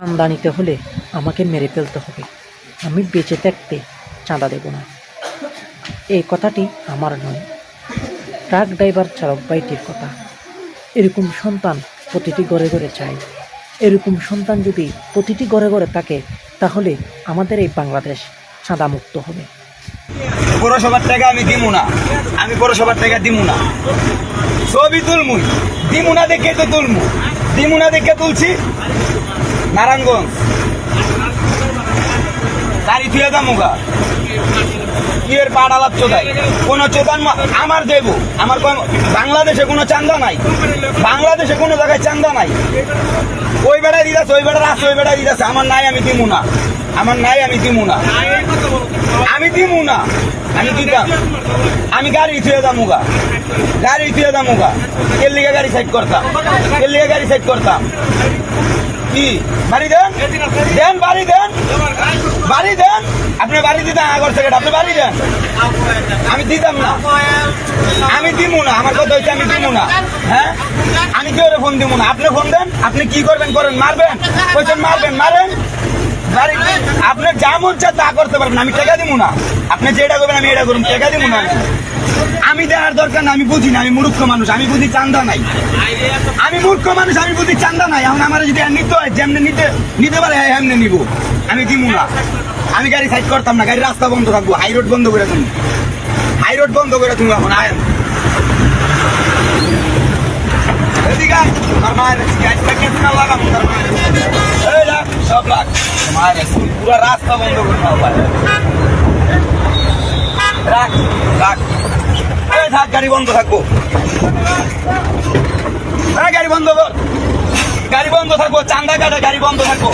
আমদানিতে হলে আমাকে মেরে ফেলতে হবে। আমি বেঁচে থাকতে চাঁদা দেব না। এই কথাটি আমার নয়। ট্রাক ড্রাইভার চালক ভাইটির কথা। এরকম সন্তান প্রতিটি ঘরে ঘরে চাই এরকম সন্তান যদি প্রতিটি ঘরে ঘরে থাকে, তাহলে আমাদের এই বাংলাদেশ চাঁদা মুক্ত হবে। পৌরসভার টাকা আমি দিমু না। আমি পৌরসভার টাকা দিমু না। ছবি তুলমুই। দিমু না দেখে তো তুলমু। দিমু না দেখে তুলছি। নারায়ণগঞ্জ। গাড়ি থুয়ে দামুগা কি এর পাড়ালাপ চোদাই কোনো চোদান আমার দেব। আমার বাংলাদেশে কোনো চান্দা নাই। বাংলাদেশে কোনো জায়গায় চান্দা নাই। ওই বেড়ায় দিদাছে ওই বেড়ার আছে ওই বেড়ায় দিদাছে আমার নাই, আমি দিমু না। আমার নাই, আমি দিমু না। আমি দিমু না। আমি দিতাম। আমি গাড়ি থুয়ে দামুগা গাড়ি থুয়ে দামুগা এর লিগে গাড়ি সাইড করতাম। এর লিগে গাড়ি সাইড করতাম। কি? বাড়ি দেন? দেন, বাড়ি দেন? বাড়ি দেন? আপনি বাড়ি দিতাম আগর থেকে আপনি বাড়ি দেন। আমি দিতাম না। আমি দিব না। আমার কথা হচ্ছে আমি দিব না। হ্যাঁ? আমি কেউ ফোন দিব না? আপনি ফোন দেন? আপনি কি করবেন করেন? মারবেন? কইছেন মারবেন? মারেন? আপনার যা মন চায় তা করতে পারবেন, আমি টাকা দিব না। আপনি যেটা করবেন, আমি এটা করুন টাকা দিব না। আমি। দেওয়ার দরকার না, আমি বুঝি না, আমি মূর্খ মানুষ, আমি বুঝি চান্দা নাই। আমি মূর্খ মানুষ, আমি বুঝি চান্দা নাই। এখন আমার যদি আর নিতে হয়, যেমনি নিতে নিতে পারে হ্যাঁ এমনি নিব। আমি দিব না। আমি গাড়ি সাইড করতাম না গাড়ি রাস্তা বন্ধ রাখব হাই রোড বন্ধ করে তুমি হাই রোড বন্ধ করে তুমি এখন, আয়। এদিকে গাড়িটা কেটে লাগাবো তার পুরো রাস্তা বন্ধ করে দাও রাখ রাখ। থাক গাড়ি বন্ধ থাকব। এই গাড়ি বন্ধ কর। গাড়ি বন্ধ থাকব চান্দা কাটে গাড়ি বন্ধ থাকব।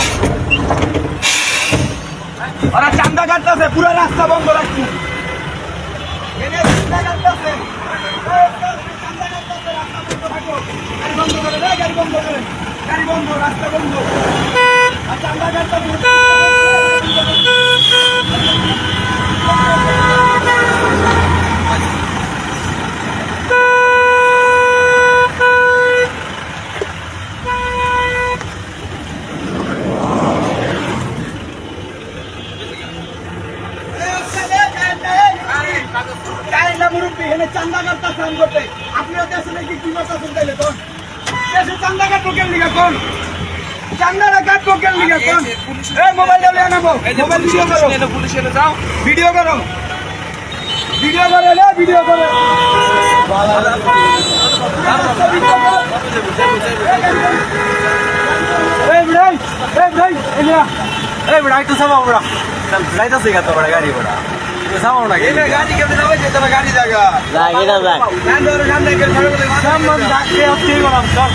ওরা চান্দা কাটতেছে পুরো রাস্তা বন্ধ রাখছি। গাড়ি বন্ধ, রাস্তা বন্ধ। আর চান্দা কাটতাছে। না মুরব্বি, এখানে চান্দা কাটতাছে আম করতে। আপনিও দেশে নাকি কি করতাছেন তাইলে কোন? দেশে চান্দা কাটবো কেন লিগা কোন? চান্দাটা কাটবো কেন লিগা কোন? এই মোবাইলটা লইয়া নেব। মোবাইল ভিডিও করো। ভিডিও করো। ভিডিও করো রে, ভিডিও করো। এই ভাই, এই ভাই, এই বেড়া একটু সামাও বেড়া যাইতাছে গা তো বেড়া গাড়ি বেড়া সামাও না এই গাড়ি কেমনে যাবে? যেতে হবে গাড়ি জায়গা। আসতে গেলাম চল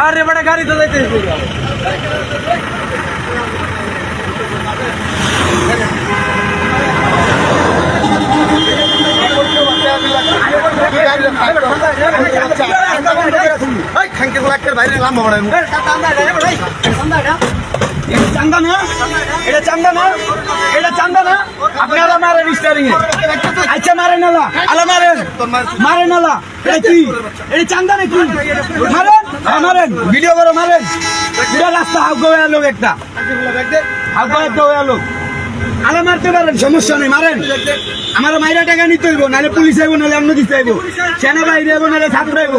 আরে বেড়া গাড়ি তো যাইতে এটা। চান্দা না? এটা চান্দা না? এটা চান্দা না? আপনি আলা মারেন স্টারিং এ। আচ্ছা মারেন আলা আলা মারেন। মারেন আলা এটা কি? এটা চান্দা নাকি? মারেন? হ্যাঁ, মারেন। ভিডিও করো মারেন। পুরো রাস্তা হাউ গোয়া লোক একটা। হাউ গোয়া একটা লোক আলা মারতে পারেন, সমস্যা নেই, মারেন। আমার মাইরা টাকা নিতে হইব, নাহলে পুলিশ আইব, নাহলে অন্য দিতে আইব। সেনা বাইরে আইব, নাহলে ছাত্র আইব।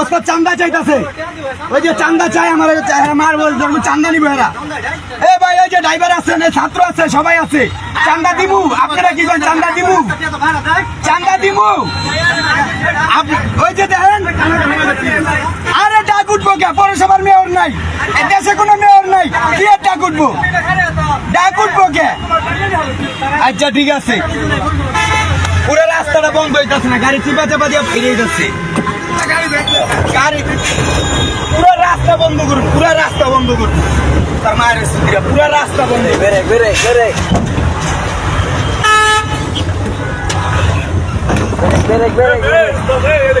ওস্তাদ, চান্দা চাইতাছে। ওই যে চান্দা চাই, আমার চাই মার বল চান্দা নিব এরা এ ভাই, ওই যে ড্রাইভার আছে না ছাত্র আছে, সবাই আছে। চান্দা দিমু, আপনারা কি করেন, চান্দা দিমু? চান্দা দিমু? ওই যে দেখেন। আরে, ডাক উঠবো কে? পৌরসভার মেয়র নাই। দেশে কোনো মেয়র নাই। কি ডাক উঠবো? ডাক উঠবো কে? আচ্ছা ঠিক আছে পুরো রাস্তাটা বন্ধ হইতাছে না গাড়ি চিপা চাপা দিয়ে ফিরে যাচ্ছে গাড়ি পুরো রাস্তা বন্ধ করুন পুরো রাস্তা বন্ধ করুন তার মায়ের পুরো রাস্তা বন্ধ বেরে বেরে বেরে বেরে বেরে